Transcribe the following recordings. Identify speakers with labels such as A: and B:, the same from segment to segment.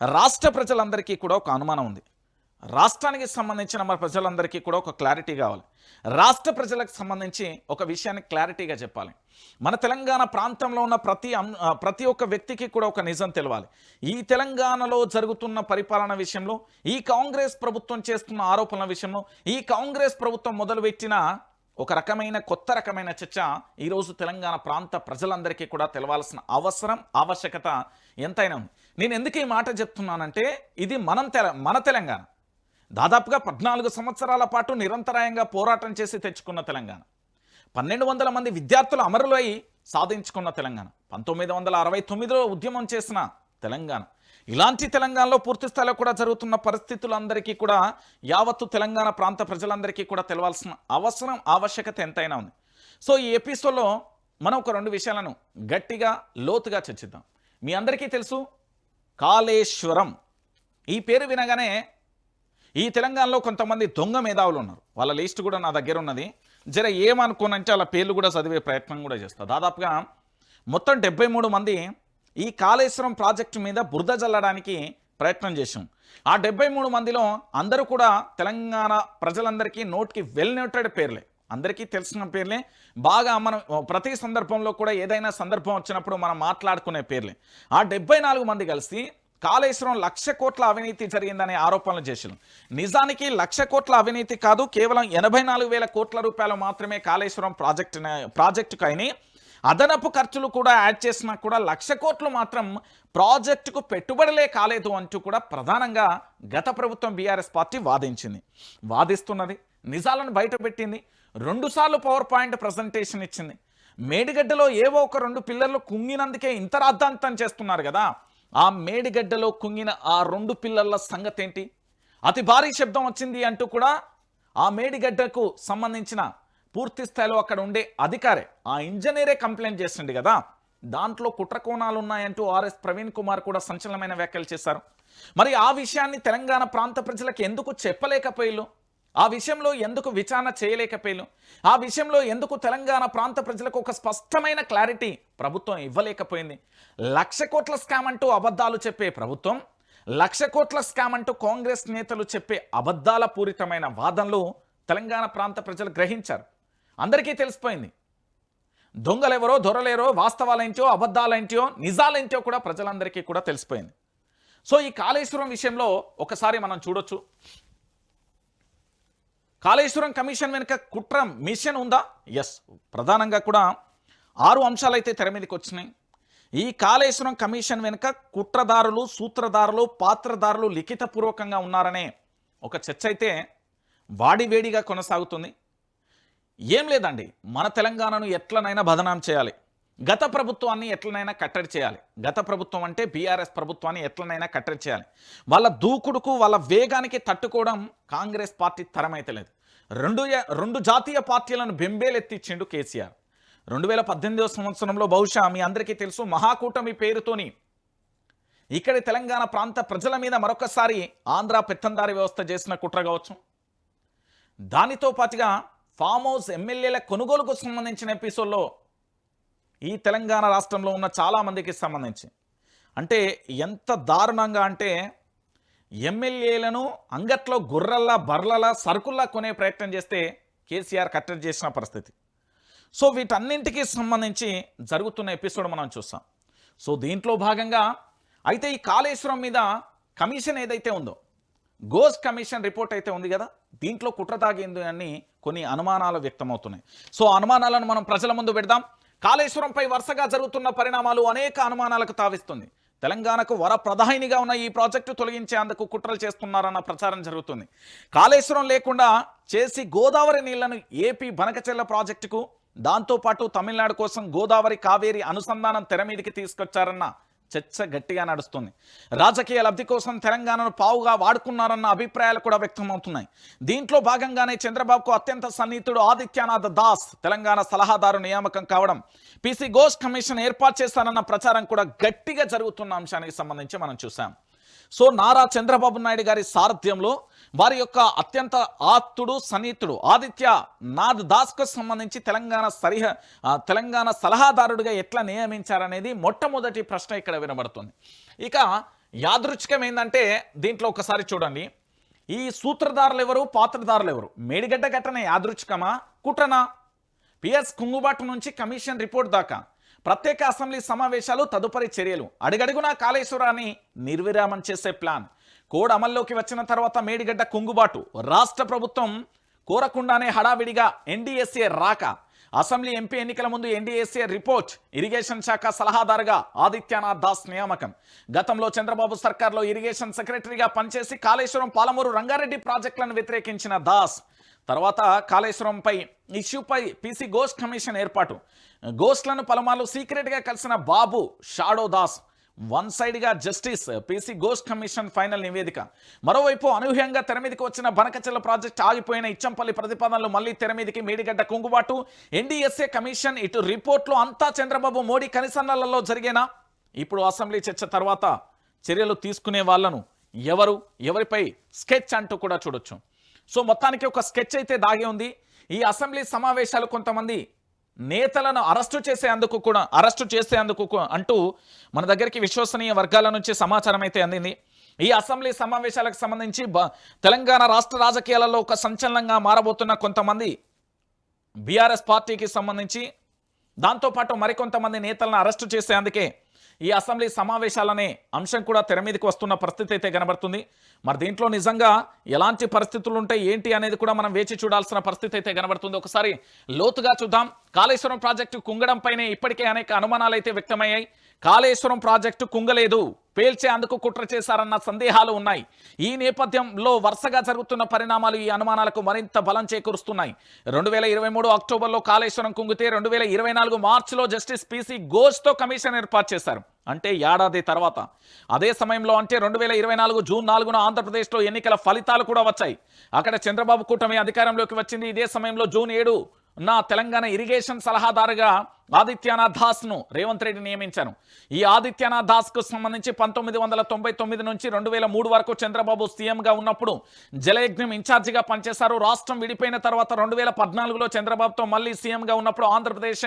A: రాష్ట్ర ప్రజలందరికీ కూడా ఒక అనుమానం ఉంది. రాష్ట్రానికి సంబంధించిన మన ప్రజలందరికీ కూడా ఒక క్లారిటీ కావాలి. రాష్ట్ర ప్రజలకు సంబంధించి ఒక విషయాన్ని క్లారిటీగా చెప్పాలి. మన తెలంగాణ ప్రాంతంలో ఉన్న ప్రతి ప్రతి ఒక్క వ్యక్తికి కూడా ఒక నిజం తెలవాలి. ఈ తెలంగాణలో జరుగుతున్న పరిపాలన విషయంలో ఈ కాంగ్రెస్ ప్రభుత్వం చేస్తున్న ఆరోపణల విషయంలో ఈ కాంగ్రెస్ ప్రభుత్వం మొదలుపెట్టిన ఒక రకమైన కొత్త రకమైన చర్చ ఈరోజు తెలంగాణ ప్రాంత ప్రజలందరికీ కూడా తెలవాల్సిన అవసరం ఆవశ్యకత ఎంతైనా ఉంది. నేను ఎందుకు ఈ మాట చెప్తున్నానంటే ఇది మనం తెల మన తెలంగాణ. దాదాపుగా పద్నాలుగు సంవత్సరాల పాటు నిరంతరాయంగా పోరాటం చేసి తెచ్చుకున్న తెలంగాణ. పన్నెండు వందల మంది విద్యార్థులు అమరులై సాధించుకున్న తెలంగాణ. పంతొమ్మిది వందల అరవై తొమ్మిదిలో ఉద్యమం చేసిన తెలంగాణ. ఇలాంటి తెలంగాణలో పూర్తి స్థాయిలో కూడా జరుగుతున్న పరిస్థితులందరికీ కూడా యావత్తు తెలంగాణ ప్రాంత ప్రజలందరికీ కూడా తెలవాల్సిన అవసరం ఆవశ్యకత ఎంతైనా ఉంది. సో ఈ ఎపిసోడ్లో మనం ఒక రెండు విషయాలను గట్టిగా లోతుగా చర్చిద్దాం. మీ అందరికీ తెలుసు కాళేశ్వరం. ఈ పేరు వినగానే ఈ తెలంగాణలో కొంతమంది దొంగ మేధావులు ఉన్నారు. వాళ్ళ లిస్ట్ కూడా నా దగ్గర ఉన్నది. జర ఏమనుకోనంటే వాళ్ళ పేర్లు కూడా చదివే ప్రయత్నం కూడా చేస్తా. దాదాపుగా మొత్తం డెబ్బై మూడు మంది ఈ కాళేశ్వరం ప్రాజెక్టు మీద బురద జల్లడానికి ప్రయత్నం చేశాం. ఆ డెబ్బై మూడు మందిలో అందరూ కూడా తెలంగాణ ప్రజలందరికీ నోట్కి వెల్ నోటెడ్ పేర్లే. అందరికీ తెలిసిన పేర్లే. బాగా మనం ప్రతి సందర్భంలో కూడా ఏదైనా సందర్భం వచ్చినప్పుడు మనం మాట్లాడుకునే పేర్లే. ఆ డెబ్బై నాలుగు మంది కలిసి కాళేశ్వరం లక్ష కోట్ల అవినీతి జరిగిందనే ఆరోపణలు చేశారు నిజానికి లక్ష కోట్ల అవినీతి కాదు కేవలం ఎనభై నాలుగు వేల కోట్ల రూపాయలు మాత్రమే కాళేశ్వరం ప్రాజెక్టు ప్రాజెక్టుకు అయినాయి. అదనపు ఖర్చులు కూడా యాడ్ చేసినా కూడా లక్ష కోట్లు మాత్రం ప్రాజెక్టుకు పెట్టుబడులే కాలేదు అంటూ కూడా ప్రధానంగా గత ప్రభుత్వం బీఆర్ఎస్ పార్టీ వాదించింది. వాదిస్తున్నది నిజాలను బయటపెట్టింది రెండుసార్లు పవర్ పాయింట్ ప్రజెంటేషన్ ఇచ్చింది. మేడిగడ్డలో ఏవో ఒక రెండు పిల్లర్లు కుంగినందుకే ఇంత రాద్ధాంతం చేస్తున్నారు కదా. ఆ మేడిగడ్డలో కుంగిన ఆ రెండు పిల్లర్ల సంగతి ఏంటి అతి భారీ శబ్దం వచ్చింది అంటూ కూడా ఆ మేడిగడ్డకు సంబంధించిన పూర్తి స్థాయిలో అక్కడ ఉండే అధికారే ఆ ఇంజనీరే కంప్లైంట్ చేసిండు కదా. దాంట్లో కుట్ర కోణాలు ఉన్నాయంటూ ఆర్ఎస్ ప్రవీణ్ కుమార్ కూడా సంచలనమైన వ్యాఖ్యలు చేశారు. మరి ఆ విషయాన్ని తెలంగాణ ప్రాంత ప్రజలకు ఎందుకు చెప్పలేకపోయిల్లు? ఆ విషయంలో ఎందుకు విచారణ చేయలేకపోయాను? ఆ విషయంలో ఎందుకు తెలంగాణ ప్రాంత ప్రజలకు ఒక స్పష్టమైన క్లారిటీ ప్రభుత్వం ఇవ్వలేకపోయింది? లక్ష కోట్ల స్కామ్ అంటూ అబద్ధాలు చెప్పే ప్రభుత్వం లక్ష కోట్ల స్కామ్ అంటూ కాంగ్రెస్ నేతలు చెప్పే అబద్ధాల పూరితమైన వాదనలు తెలంగాణ ప్రాంత ప్రజలు గ్రహించారు. అందరికీ తెలిసిపోయింది. దొంగలెవరో దొరలేరో వాస్తవాలేంటో అబద్ధాలేంటో నిజాలేంటో కూడా ప్రజలందరికీ కూడా తెలిసిపోయింది. సో ఈ కాళేశ్వరం విషయంలో ఒకసారి మనం చూడొచ్చు. కాళేశ్వరం కమిషన్ వెనుక కుట్ర మిషన్ ఉందా? ఎస్ ప్రధానంగా కూడా ఆరు అంశాలు అయితే తెర మీదకి వచ్చినాయి. ఈ కాళేశ్వరం కమిషన్ వెనుక కుట్రదారులు సూత్రధారులు పాత్రధారులు లిఖితపూర్వకంగా ఉన్నారనే ఒక చర్చ అయితే వాడివేడిగా కొనసాగుతుంది. ఏం లేదండి. మన తెలంగాణను ఎట్లనైనా బదనాం చేయాలి. గత ప్రభుత్వాన్ని ఎట్లనైనా కట్టడి చేయాలి. గత ప్రభుత్వం అంటే బీఆర్ఎస్ ప్రభుత్వాన్ని ఎట్లనైనా కట్టడి చేయాలి. వాళ్ళ దూకుడుకు వాళ్ళ వేగానికి తట్టుకోవడం కాంగ్రెస్ పార్టీ తరమైతలేదు. రెండు రెండు జాతీయ పార్టీలను బెంబేలెత్తిచ్చిండు కేసీఆర్. రెండు వేల పద్దెనిమిదవ సంవత్సరంలో బహుశా మీ అందరికీ తెలుసు మహాకూటమి పేరుతోని ఇక్కడి తెలంగాణ ప్రాంత ప్రజల మీద మరొకసారి ఆంధ్ర పెత్తందారి వ్యవస్థ చేసిన కుట్ర కావచ్చు. దానితో పాటుగా ఫామ్ హౌస్ ఎమ్మెల్యేల కొనుగోలుకు సంబంధించిన ఎపిసోడ్లో ఈ తెలంగాణ రాష్ట్రంలో ఉన్న చాలామందికి సంబంధించి. అంటే ఎంత దారుణంగా అంటే ఎమ్మెల్యేలను అంగట్లో గుర్రల్లా బర్రలా సరుకుల్లా కొనే ప్రయత్నం చేస్తే కేసీఆర్ కట్టడి చేసిన పరిస్థితి. సో వీటన్నింటికి సంబంధించి జరుగుతున్న ఎపిసోడ్ మనం చూస్తాం సో దీంట్లో భాగంగా అయితే ఈ కాళేశ్వరం మీద కమిషన్ ఏదైతే ఉందో గోస్ కమిషన్ రిపోర్ట్ అయితే ఉంది కదా దీంట్లో కుట్ర తాగింది అని కొన్ని అనుమానాలు వ్యక్తమవుతున్నాయి. సో అనుమానాలను మనం ప్రజల ముందు పెడదాం. కాళేశ్వరంపై వరుసగా జరుగుతున్న పరిణామాలు అనేక అనుమానాలకు తావిస్తుంది. తెలంగాణకు వర ప్రధానిగా ఉన్న ఈ ప్రాజెక్టు తొలగించేందుకు కుట్రలు చేస్తున్నారన్న ప్రచారం జరుగుతుంది. కాళేశ్వరం లేకుండా చేసి గోదావరి నీళ్ళను ఏపీ బనకచెల్ల ప్రాజెక్టుకు దాంతోపాటు తమిళనాడు కోసం గోదావరి కావేరి అనుసంధానం తెర మీదకి తీసుకొచ్చారన్న చర్చ గట్టిగా నడుస్తుంది. రాజకీయ లబ్ధి కోసం తెలంగాణను పావుగా వాడుకున్నారన్న అభిప్రాయాలు కూడా వ్యక్తమవుతున్నాయి. దీంట్లో భాగంగానే చంద్రబాబుకు అత్యంత సన్నిహితుడు ఆదిత్యనాథ్ దాస్ తెలంగాణ సలహాదారు నియామకం కావడం పీసీ ఘోష్ కమిషన్ ఏర్పాటు చేస్తారన్న ప్రచారం కూడా గట్టిగా జరుగుతున్న అంశానికి సంబంధించి మనం చూసాం సో నారా చంద్రబాబు నాయుడు గారి సారథ్యంలో వారి యొక్క అత్యంత ఆప్తుడు సన్నిహితుడు ఆదిత్య నాథ్ దాస్కు సంబంధించి తెలంగాణ సరిహ తెలంగాణ సలహాదారుడిగా ఎట్లా నియమించారనేది మొట్టమొదటి ప్రశ్న ఇక్కడ వినబడుతుంది. ఇక యాదృచ్ఛికం ఏంటంటే దీంట్లో ఒకసారి చూడండి. ఈ సూత్రధారులు ఎవరు పాత్రధారులు ఎవరు మేడిగడ్డ ఘటన యాదృచ్ఛికమా? కుట్రనా? పిఎస్ కుంగుబాటు నుంచి కమిషన్ రిపోర్ట్ దాకా? ప్రత్యేక అసెంబ్లీ సమావేశాలు తదుపరి చర్యలు. అడుగడుగునా కాళేశ్వరాన్ని నిర్విరామం చేసే ప్లాన్. కోడ్ అమల్లోకి వచ్చిన తర్వాత మేడిగడ్డ కుంగుబాటు. రాష్ట్ర ప్రభుత్వం కోరకుండానే హడావిడిగా ఎన్డీఎస్ఏ రాక. అసెంబ్లీ ఎంపీ ఎన్నికల ముందు ఎన్డీఎస్ఏ రిపోర్ట్. ఇరిగేషన్ శాఖ సలహాదారుగా ఆదిత్యనాథ్ దాస్ నియామకం. గతంలో చంద్రబాబు సర్కార్లో ఇరిగేషన్ సెక్రటరీగా పనిచేసి కాళేశ్వరం పాలమూరు రంగారెడ్డి ప్రాజెక్టులను వ్యతిరేకించిన దాస్. తర్వాత కాళేశ్వరంపై ఇష్యూపై పీసీ గోస్ట్ కమిషన్ ఏర్పాటు. గోస్ట్లను పలుమార్లు సీక్రెట్గా కలిసిన బాబు షాడో దాస్ వన్ సైడ్గా జస్టిస్ పీసీ గోస్ట్ కమిషన్ ఫైనల్ నివేదిక. మరోవైపు అనూహ్యంగా తెరమీదికి వచ్చిన బనకచెల్ల ప్రాజెక్ట్ ఆగిపోయిన ఇచ్చంపల్లి ప్రతిపాదనలు మళ్ళీ తెరమీదికి మీడిగడ్డ కుంగుబాటు. ఎన్డీఎస్ఏ కమిషన్ ఇటు రిపోర్ట్లో అంతా చంద్రబాబు మోడీ కనిసన్నలలో జరిగేనా? ఇప్పుడు అసెంబ్లీ చర్చ తర్వాత చర్యలు తీసుకునే వాళ్ళను ఎవరు? ఎవరిపై స్కెచ్ అంటూ కూడా చూడొచ్చు. సో మొత్తానికి ఒక స్కెచ్ అయితే దాగి ఉంది. ఈ అసెంబ్లీ సమావేశాలు కొంతమంది నేతలను అరెస్టు చేసేందుకు కూడా అరెస్టు చేసేందుకు అంటూ మన దగ్గరికి విశ్వసనీయ వర్గాల నుంచి సమాచారం అయితే అందింది. ఈ అసెంబ్లీ సమావేశాలకు సంబంధించి బ- తెలంగాణ రాష్ట్ర రాజకీయాలలో ఒక సంచలనంగా మారబోతున్న కొంతమంది బీఆర్ఎస్ పార్టీకి సంబంధించి దాంతోపాటు మరికొంతమంది నేతలను అరెస్టు చేసేందుకే ఈ అసెంబ్లీ సమావేశాలనే అంశం కూడా తెర మీదకి వస్తున్న పరిస్థితి అయితే కనబడుతుంది. మరి దీంట్లో నిజంగా ఎలాంటి పరిస్థితులు ఉంటాయి ఏంటి అనేది కూడా మనం వేచి చూడాల్సిన పరిస్థితి అయితే కనబడుతుంది. ఒకసారి లోతుగా చూద్దాం. కాళేశ్వరం ప్రాజెక్టు కుంగడంపైనే ఇప్పటికే అనేక అనుమానాలు అయితే వ్యక్తమయ్యాయి. కాళేశ్వరం ప్రాజెక్టు కుంగలేదు. పేల్చేందుకు కుట్ర చేశారన్న సందేహాలు ఉన్నాయి. ఈ నేపథ్యంలో వరుసగా జరుగుతున్న పరిణామాలు ఈ అనుమానాలకు మరింత బలం చేకూరుస్తున్నాయి. రెండు వేల ఇరవై మూడు అక్టోబర్లో కాళేశ్వరం కుంగితే రెండు వేల ఇరవై నాలుగు మార్చిలో జస్టిస్ పీసీ ఘోష్తో కమిషన్ ఏర్పాటు చేశారు. అంటే ఏడాది తర్వాత. అదే సమయంలో అంటే రెండు వేల ఇరవై నాలుగు జూన్ నాలుగున ఆంధ్రప్రదేశ్లో ఎన్నికల ఫలితాలు కూడా వచ్చాయి. అక్కడ చంద్రబాబు కూటమి అధికారంలోకి వచ్చింది. ఇదే సమయంలో జూన్ ఏడు నా తెలంగాణ ఇరిగేషన్ సలహాదారుగా ఆదిత్యనాథ్ దాస్ను రేవంత్ రెడ్డి నియమించాను ఈ ఆదిత్యనాథ్ దాస్కు సంబంధించి పంతొమ్మిది వందల తొంభై తొమ్మిది నుంచి రెండు వేల మూడు వరకు చంద్రబాబు సీఎంగా ఉన్నప్పుడు జలయజ్ఞం ఇన్ఛార్జిగా పనిచేశారు. రాష్ట్రం విడిపోయిన తర్వాత రెండు వేల పద్నాలుగులో చంద్రబాబుతో మళ్ళీ సీఎంగా ఉన్నప్పుడు ఆంధ్రప్రదేశ్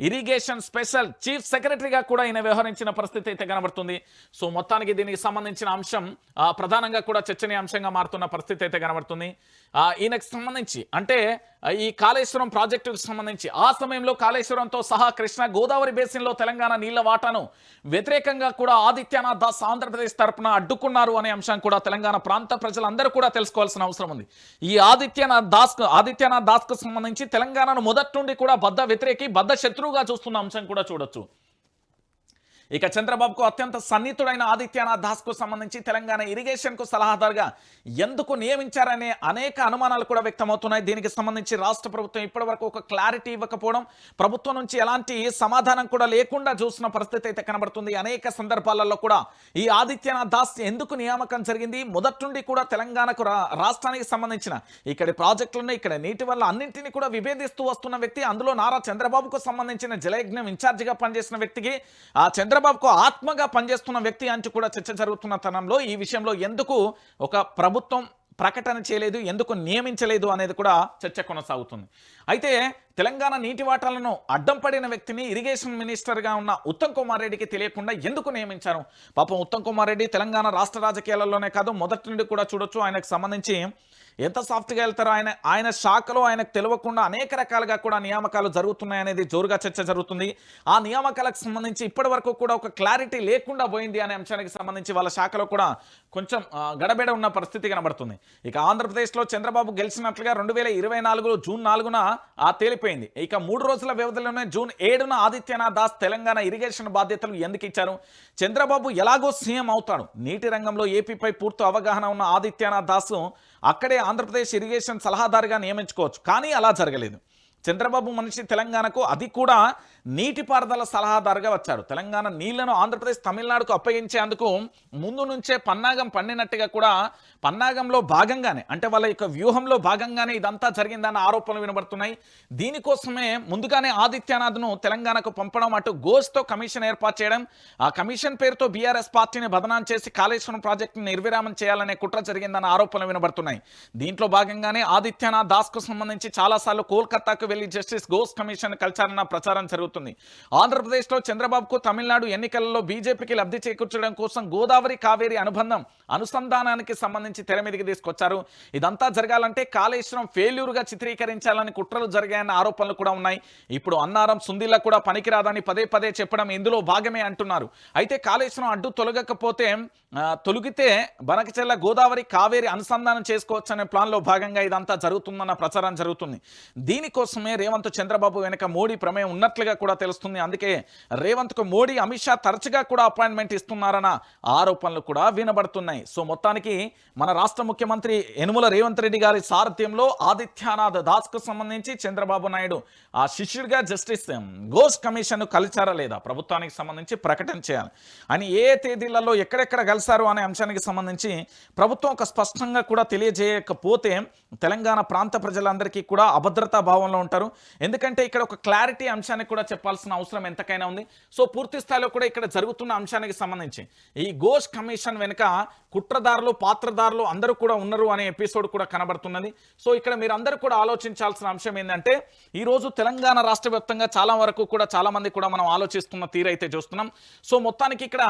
A: ఇరిగేషన్ స్పెషల్ చీఫ్ సెక్రటరీగా కూడా ఈయన వ్యవహరించిన పరిస్థితి అయితే కనబడుతుంది. సో మొత్తానికి దీనికి సంబంధించిన అంశం ప్రధానంగా కూడా చర్చనీయాంశంగా మారుతున్న పరిస్థితి అయితే కనబడుతుంది. ఈయనకు సంబంధించి అంటే ఈ కాళేశ్వరం ప్రాజెక్టుకు సంబంధించి ఆ సమయంలో కాళేశ్వరంతో సహా కృష్ణా గోదావరి బేసిన్లో తెలంగాణ నీళ్ళ వాటాను వ్యతిరేకంగా కూడా ఆదిత్యనాథ్ దాస్ ఆంధ్రప్రదేశ్ తరపున అడ్డుకున్నారు అనే అంశం కూడా తెలంగాణ ప్రాంత ప్రజలందరూ కూడా తెలుసుకోవాల్సిన అవసరం ఉంది. ఈ ఆదిత్యనాథ్ దాస్ ఆదిత్యనాథ్ దాస్కు సంబంధించి తెలంగాణను మొదటి నుండి కూడా బద్ద వ్యతిరేకి బద్ద శత్రువుగా చూస్తున్న అంశం కూడా చూడొచ్చు. ఇక చంద్రబాబుకు అత్యంత సన్నిహితుడైన ఆదిత్యనాథ్ దాస్కు సంబంధించి తెలంగాణ ఇరిగేషన్కు సలహాదారుగా ఎందుకు నియమించారనే అనేక అనుమానాలు కూడా వ్యక్తమవుతున్నాయి. దీనికి సంబంధించి రాష్ట్ర ప్రభుత్వం ఇప్పటివరకు ఒక క్లారిటీ ఇవ్వకపోవడం ప్రభుత్వం నుంచి ఎలాంటి సమాధానం కూడా లేకుండా చూసిన పరిస్థితి అయితే కనబడుతుంది. అనేక సందర్భాలలో కూడా ఈ ఆదిత్యనాథ్ దాస్ ఎందుకు నియామకం జరిగింది? మొదటి నుండి కూడా తెలంగాణకు రా- రాష్ట్రానికి సంబంధించిన ఇక్కడి ప్రాజెక్టులను ఇక్కడ నీటి వల్ల అన్నింటినీ కూడా విభేదిస్తూ వస్తున్న వ్యక్తి అందులో నారా చంద్రబాబుకు సంబంధించిన జలయజ్ఞం ఇన్ఛార్జిగా పనిచేసిన వ్యక్తికి ఆ చంద్రబాబుకు ఆత్మగా పనిచేస్తున్న వ్యక్తి అంటూ కూడా చర్చ జరుగుతున్న తనంలో ఈ విషయంలో ఎందుకు ఒక ప్రభుత్వం ప్రకటన చేయలేదు ఎందుకు నియమించలేదు అనేది కూడా చర్చ కొనసాగుతుంది. అయితే తెలంగాణ నీటి వాటాలను అడ్డం పడిన వ్యక్తిని ఇరిగేషన్ మినిస్టర్గా ఉన్న ఉత్తమ్ కుమార్ రెడ్డికి తెలియకుండా ఎందుకు నియమించారు? పాపం ఉత్తమ్ కుమార్ రెడ్డి తెలంగాణ రాష్ట్ర రాజకీయాలలోనే కాదు మొదటి నుండి కూడా చూడొచ్చు. ఆయనకు సంబంధించి ఎంత సాఫ్ట్గా వెళ్తారో ఆయన ఆయన శాఖలో ఆయనకు తెలియకుండా అనేక రకాలుగా కూడా నియామకాలు జరుగుతున్నాయనేది జోరుగా చర్చ జరుగుతుంది. ఆ నియామకాలకు సంబంధించి ఇప్పటి వరకు కూడా ఒక క్లారిటీ లేకుండా పోయింది అనే అంశానికి సంబంధించి వాళ్ళ శాఖలో కూడా కొంచెం గడబెడ ఉన్న పరిస్థితి కనబడుతుంది. ఇక ఆంధ్రప్రదేశ్లో చంద్రబాబు గెలిచినట్లుగా రెండు వేల ఇరవై నాలుగులో జూన్ నాలుగున ఆ తేలిపోయింది. ఇక మూడు రోజుల వ్యవధిలోనే జూన్ ఏడున ఆదిత్యనాథ్ దాస్ తెలంగాణ ఇరిగేషన్ బాధ్యతలు ఎందుకు ఇచ్చారు? చంద్రబాబు ఎలాగో సీఎం అవుతాడు? నీటి రంగంలో ఏపీపై పూర్తి అవగాహన ఉన్న ఆదిత్యనాథ్ దాస్ అక్కడే ఆంధ్రప్రదేశ్ ఇరిగేషన్ సలహాదారుగా నియమించుకోవచ్చు. కానీ అలా జరగలేదు. చంద్రబాబు మనిషి తెలంగాణకు అది కూడా నీటిపారుదల సలహాదారుగా వచ్చాడు. తెలంగాణ నీళ్ళను ఆంధ్రప్రదేశ్ తమిళనాడుకు అప్పగించేందుకు ముందు నుంచే పన్నాగం పండినట్టుగా కూడా పన్నాగంలో భాగంగానే అంటే వాళ్ళ యొక్క వ్యూహంలో భాగంగానే ఇదంతా జరిగిందన్న ఆరోపణలు వినబడుతున్నాయి. దీనికోసమే ముందుగానే ఆదిత్యనాథ్ను తెలంగాణకు పంపడం అటు గోస్తో కమిషన్ ఏర్పాటు చేయడం ఆ కమిషన్ పేరుతో బీఆర్ఎస్ పార్టీని బదనాం చేసి కాళేశ్వరం ప్రాజెక్టును నిర్విరామం చేయాలనే కుట్ర జరిగిందన్న ఆరోపణలు వినబడుతున్నాయి. దీంట్లో భాగంగానే ఆదిత్యనాథ్ దాస్కు సంబంధించి చాలాసార్లు కోల్కతాకు వెళ్ళి జస్టిస్ గోస్ కమిషన్ కలిశారన్న ప్రచారం జరుగుతుంది. ఆంధ్రప్రదేశ్లో చంద్రబాబుకు తమిళనాడు ఎన్నికలలో బీజేపీకి లబ్ధి చేకూర్చడం కోసం గోదావరి కావేరి అనుబంధం అనుసంధానానికి సంబంధించి తెర మీదకి తీసుకొచ్చారు. ఇదంతా జరగాలంటే కాళేశ్వరం ఫెయిల్యూర్గా చిత్రీకరించాలని కుట్రలు జరిగాయన్న ఆరోపణలు కూడా ఉన్నాయి. ఇప్పుడు అన్నారం సుందిల్లా కూడా పనికిరాదని పదే పదే చెప్పడం ఇందులో భాగమే అంటున్నారు. అయితే కాళేశ్వరం అడ్డు తొలగకపోతే తొలగితే బనకచెల్ల గోదావరి కావేరి అనుసంధానం చేసుకోవచ్చనే ప్లాన్లో భాగంగా ఇదంతా జరుగుతుందన్న ప్రచారం జరుగుతుంది. దీనికోసమే రేవంత్ చంద్రబాబు వెనుక మోడీ ప్రమేయం ఉన్నట్లుగా కూడా తెలుస్తుంది. అందుకే రేవంత్కు మోడీ అమిత్ షా తరచుగా కూడా అపాయింట్మెంట్ ఇస్తున్నారన్న ఆరోపణలు కూడా వినబడుతున్నాయి. సో మొత్తానికి మన రాష్ట్ర ముఖ్యమంత్రి యనుమల రేవంత్ రెడ్డి గారి సారథ్యంలో ఆదిత్యనాథ్ దాస్కు సంబంధించి చంద్రబాబు నాయుడు ఆ శిష్యుడిగా జస్టిస్ ఘోష్ కమిషన్ కలిచారా లేదా? ప్రభుత్వానికి సంబంధించి ప్రకటన చేయాలి. అని ఏ తేదీలలో ఎక్కడెక్కడ కలిసి కలిశారు అనే అంశానికి సంబంధించి ప్రభుత్వం ఒక స్పష్టంగా కూడా తెలియజేయకపోతే తెలంగాణ ప్రాంత ప్రజలందరికీ కూడా అభద్రతా భావంలో ఉంటారు. ఎందుకంటే ఇక్కడ ఒక క్లారిటీ అంశానికి కూడా చెప్పాల్సిన అవసరం ఎంతకైనా ఉంది. సో పూర్తి స్థాయిలో కూడా ఇక్కడ జరుగుతున్న అంశానికి సంబంధించి ఈ ఘోష్ కమిషన్ వెనుక కుట్రదారులు పాత్రదారులు అందరూ కూడా ఉన్నారు అనే ఎపిసోడ్ కూడా కనబడుతున్నది. సో ఇక్కడ మీరు అందరూ కూడా ఆలోచించాల్సిన అంశం ఏంటంటే ఈరోజు తెలంగాణ రాష్ట్ర వ్యాప్తంగా చాలా వరకు కూడా చాలామంది కూడా మనం ఆలోచిస్తున్న తీరైతే చూస్తున్నాం. సో మొత్తానికి ఇక్కడ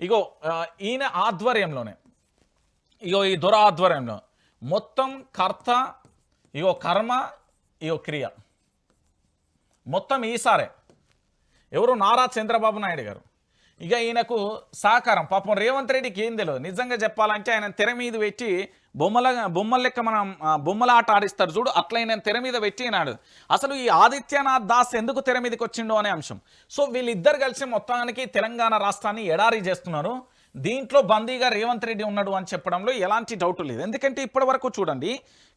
A: ఇగో ఈయన ఆధ్వర్యంలోనే ఇగో ఈ దొర ఆధ్వర్యంలో మొత్తం కర్త ఇగో కర్మ ఇగో క్రియ. మొత్తం ఈసారే. ఎవరు? నారా చంద్రబాబు నాయుడు గారు. ఇక ఈయనకు సహకారం. పాపం రేవంత్ రెడ్డికి ఏం తెలియదు నిజంగా చెప్పాలంటే ఆయన తెర మీద పెట్టి బొమ్మల బొమ్మల లెక్క మనం బొమ్మల ఆట ఆడిస్తారు చూడు అట్లా నేను తెర మీద పెట్టినాడు అసలు ఈ ఆదిత్యనాథ్ దాస్ ఎందుకు తెర మీదకి వచ్చిండో అనే అంశం. సో వీళ్ళిద్దరు కలిసి మొత్తానికి తెలంగాణ రాష్ట్రాన్ని ఎడారి చేస్తున్నారు. దీంట్లో బందీగా రేవంత్ రెడ్డి ఉన్నాడు అని చెప్పడంలో ఎలాంటి డౌట్ లేదు. ఎందుకంటే ఇప్పటి వరకు చూడండి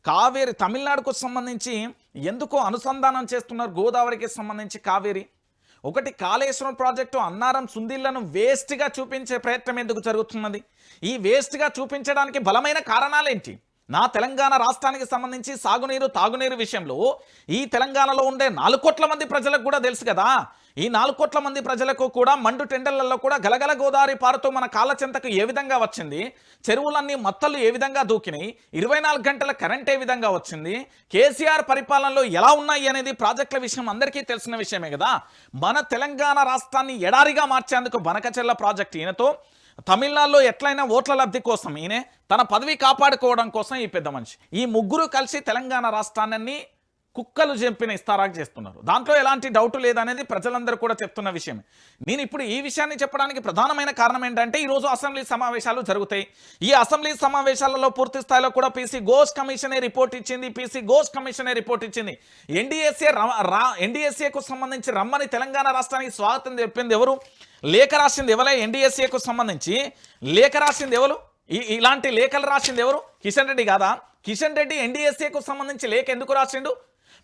A: కావేరి తమిళనాడుకు సంబంధించి ఎందుకో అనుసంధానం చేస్తున్నారు గోదావరికి సంబంధించి కావేరి? ఒకటి కాళేశ్వరం ప్రాజెక్టు అన్నారం సుందీళ్ళను వేస్ట్గా చూపించే ప్రయత్నం ఎందుకు జరుగుతున్నది? ఈ వేస్ట్గా చూపించడానికి బలమైన కారణాలేంటి? నా తెలంగాణ రాష్ట్రానికి సంబంధించి సాగునీరు తాగునీరు విషయంలో ఈ తెలంగాణలో ఉండే నాలుగు కోట్ల మంది ప్రజలకు కూడా తెలుసు కదా. ఈ నాలుగు కోట్ల మంది ప్రజలకు కూడా మండు టెండర్లలో కూడా గలగల గోదావరి పారుతూ మన కాళ్ళ చెంతకు ఏ విధంగా వచ్చింది? చెరువులన్నీ మత్తలు ఏ విధంగా దూకినాయి? ఇరవై నాలుగు గంటల కరెంట్ ఏ విధంగా వచ్చింది? కేసీఆర్ పరిపాలనలో ఎలా ఉన్నాయి అనేది ప్రాజెక్టుల విషయం అందరికీ తెలిసిన విషయమే కదా. మన తెలంగాణ రాష్ట్రాన్ని ఎడారిగా మార్చేందుకు బనకచెల్ల ప్రాజెక్ట్ ఈయనతో తమిళనాడులో ఎట్లయినా ఓట్ల లబ్ధి కోసం ఈయనే తన పదవి కాపాడుకోవడం కోసం ఈ పెద్ద మనిషి. ఈ ముగ్గురు కలిసి తెలంగాణ రాష్ట్రాన్ని కుక్కలు చెంపిన ఇస్తారాకు చేస్తున్నారు. దాంట్లో ఎలాంటి డౌట్ లేదనేది ప్రజలందరూ కూడా చెప్తున్న విషయమే. నేను ఇప్పుడు ఈ విషయాన్ని చెప్పడానికి ప్రధానమైన కారణం ఏంటంటే ఈరోజు అసెంబ్లీ సమావేశాలు జరుగుతాయి. ఈ అసెంబ్లీ సమావేశాలలో పూర్తి స్థాయిలో కూడా పీసీ ఘోష్ కమిషనే రిపోర్ట్ ఇచ్చింది పీసీ ఘోష్ కమిషనే రిపోర్ట్ ఇచ్చింది. ఎన్డీఎస్ఏ రా ఎన్డీఎస్ఏకు సంబంధించి రమ్మని తెలంగాణ రాష్ట్రానికి స్వాగతం చెప్పింది ఎవరు? లేఖ రాసింది ఎవరే ఎన్డీఎస్ఏకు సంబంధించి. లేఖ రాసింది ఎవరు? ఈ ఇలాంటి లేఖలు రాసింది ఎవరు? కిషన్ రెడ్డి కాదా? కిషన్ రెడ్డి ఎన్డీఎస్ఏకు సంబంధించి లేఖ ఎందుకు రాసిండు?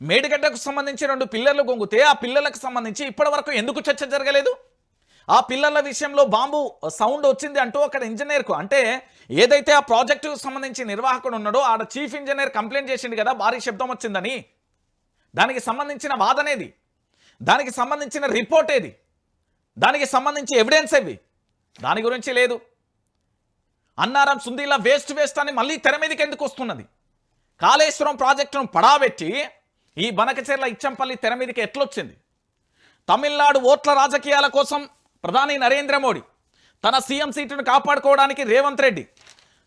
A: మేడిగడ్డకు సంబంధించి రెండు పిల్లర్లు గొంగితే ఆ పిల్లలకు సంబంధించి ఇప్పటి వరకు ఎందుకు చర్చ జరగలేదు? ఆ పిల్లల విషయంలో బాంబు సౌండ్ వచ్చింది అంటూ అక్కడ ఇంజనీర్కు అంటే ఏదైతే ఆ ప్రాజెక్టుకు సంబంధించి నిర్వాహకుడు ఉన్నాడో ఆడ చీఫ్ ఇంజనీర్ కంప్లైంట్ చేసిండు కదా భారీ శబ్దం వచ్చిందని. దానికి సంబంధించిన వాదనేది? దానికి సంబంధించిన రిపోర్ట్ ఏది? దానికి సంబంధించి ఎవిడెన్స్ ఏవి? దాని గురించి లేదు. అన్నారం సుందీలా వేస్ట్ వేస్ట్ అని మళ్ళీ తెర మీదకి ఎందుకు వస్తున్నది? కాళేశ్వరం ప్రాజెక్టును పడాబెట్టి ఈ బనకచెర్ల ఇచ్చంపల్లి తెర మీదకి ఎట్లొచ్చింది? తమిళనాడు ఓట్ల రాజకీయాల కోసం ప్రధాని నరేంద్ర మోడీ తన సీఎం సీటును కాపాడుకోవడానికి రేవంత్ రెడ్డి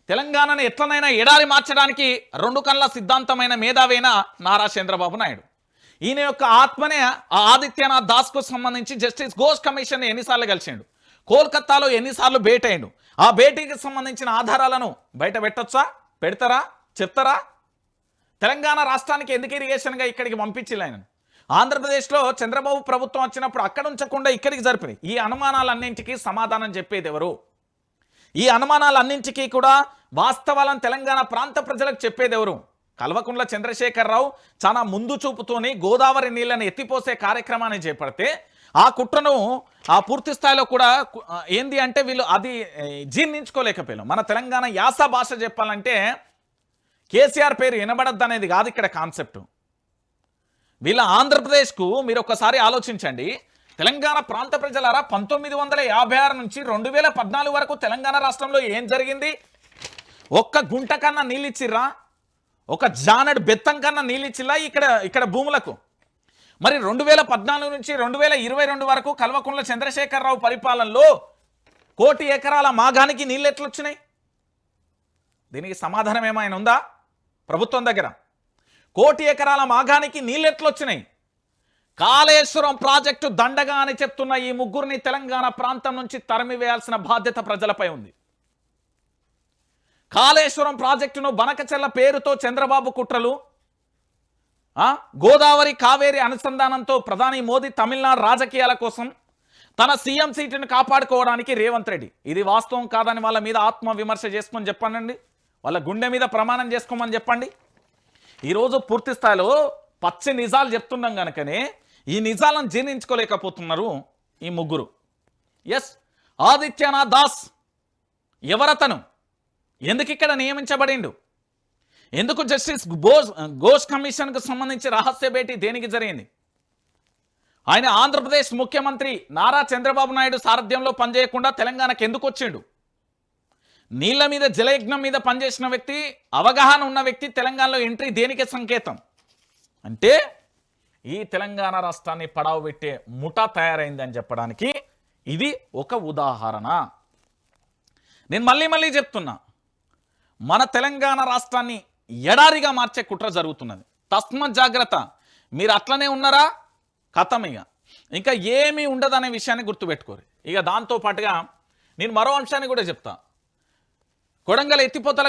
A: తెలంగాణను ఎట్లనైనా ఎడారి మార్చడానికి రెండు కళ్ళ సిద్ధాంతమైన మేధావైన నారా చంద్రబాబు నాయుడు. ఈయన యొక్క ఆత్మనే ఆ ఆదిత్యనాథ్ దాస్కు సంబంధించి జస్టిస్ ఘోష్ కమిషన్ ఎన్నిసార్లు కలిసిండు? కోల్కత్తాలో ఎన్నిసార్లు భేటీ అయిండు? ఆ భేటీకి సంబంధించిన ఆధారాలను బయట పెట్టొచ్చా? పెడతారా? చెప్తారా? తెలంగాణ రాష్ట్రానికి ఎందుకు ఇరిగేషన్గా ఇక్కడికి పంపించిల్లు ఆయన? ఆంధ్రప్రదేశ్లో చంద్రబాబు ప్రభుత్వం వచ్చినప్పుడు అక్కడ ఉంచకుండా ఇక్కడికి జరిపినాయి ఈ అనుమానాలన్నింటికీ సమాధానం చెప్పేది ఎవరు? ఈ అనుమానాలన్నింటికీ కూడా వాస్తవాలను తెలంగాణ ప్రాంత ప్రజలకు చెప్పేది ఎవరు? కల్వకుంట్ల చంద్రశేఖరరావు చాలా ముందు చూపుతోని గోదావరి నీళ్ళని ఎత్తిపోసే కార్యక్రమాన్ని చేపడితే ఆ కుట్రను ఆ పూర్తి స్థాయిలో కూడా ఏంది అంటే వీళ్ళు అది ఏ, జీర్ణించుకోలేకపోయారు మన తెలంగాణ యాస భాష చెప్పాలంటే కేసీఆర్ పేరు వినబడద్దు అనేది కాదు ఇక్కడ కాన్సెప్ట్. వీళ్ళ ఆంధ్రప్రదేశ్కు మీరు ఒకసారి ఆలోచించండి. తెలంగాణ ప్రాంత ప్రజలారా పంతొమ్మిది వందల యాభై ఆరు నుంచి రెండు వేల పద్నాలుగు వరకు తెలంగాణ రాష్ట్రంలో ఏం జరిగింది? ఒక్క గుంట కన్నా నీళ్ళిచ్చిర్రా? ఒక జానడు బెత్తం కన్నా నీళ్ళిచ్చిరా ఇక్కడ ఇక్కడ భూములకు? మరి రెండు వేల పద్నాలుగు నుంచి రెండు వేల ఇరవై రెండు వరకు కల్వకుంట్ల చంద్రశేఖరరావు పరిపాలనలో కోటి ఎకరాల మాగానికి నీళ్ళు ఎట్లొచ్చినాయి దీనికి సమాధానం ఏమైనా ఉందా? ప్రభుత్వం దగ్గర. కోటి ఎకరాల మాగానికి నీళ్ళెట్లొచ్చినాయి? కాళేశ్వరం ప్రాజెక్టు దండగా అని చెప్తున్న ఈ ముగ్గురిని తెలంగాణ ప్రాంతం నుంచి తరిమివేయాల్సిన బాధ్యత ప్రజలపై ఉంది. కాళేశ్వరం ప్రాజెక్టును బనకచెల్ల పేరుతో చంద్రబాబు కుట్రలు గోదావరి కావేరి అనుసంధానంతో ప్రధాని మోదీ తమిళనాడు రాజకీయాల కోసం తన సీఎం సీటును కాపాడుకోవడానికి రేవంత్ రెడ్డి. ఇది వాస్తవం కాదని వాళ్ళ మీద ఆత్మ విమర్శ చేసుకొని చెప్పానండి. వాళ్ళ గుండె మీద ప్రమాణం చేసుకోమని చెప్పండి. ఈరోజు పూర్తి స్థాయిలో పచ్చి నిజాలు చెప్తున్నాం కనుకనే ఈ నిజాలను జీర్ణించుకోలేకపోతున్నారు ఈ ముగ్గురు. ఎస్ ఆదిత్యనాథ్ దాస్ ఎవరతను? ఎందుకు ఇక్కడ నియమించబడిండు? ఎందుకు జస్టిస్ బోస్ ఘోష్ కమిషన్కు సంబంధించి రహస్య భేటీ దేనికి జరిగింది? ఆయన ఆంధ్రప్రదేశ్ ముఖ్యమంత్రి నారా చంద్రబాబు నాయుడు సారథ్యంలో పనిచేయకుండా తెలంగాణకు ఎందుకు వచ్చిండు? నీళ్ళ మీద జలయజ్ఞం మీద పనిచేసిన వ్యక్తి అవగాహన ఉన్న వ్యక్తి తెలంగాణలో ఎంట్రీ దేనికి సంకేతం? అంటే ఈ తెలంగాణ రాష్ట్రాన్ని పడావు పెట్టే ముఠా తయారైందని చెప్పడానికి ఇది ఒక ఉదాహరణ. నేను మళ్ళీ మళ్ళీ చెప్తున్నా మన తెలంగాణ రాష్ట్రాన్ని ఎడారిగా మార్చే కుట్ర జరుగుతున్నది. తస్మత్ జాగ్రత్త. మీరు అట్లనే ఉన్నారా? కథం ఇక. ఇంకా ఏమీ ఉండదనే విషయాన్ని గుర్తుపెట్టుకోరు. ఇక దాంతో పాటుగా నేను మరో అంశాన్ని కూడా చెప్తా. కొడంగల్ ఎత్తిపోతల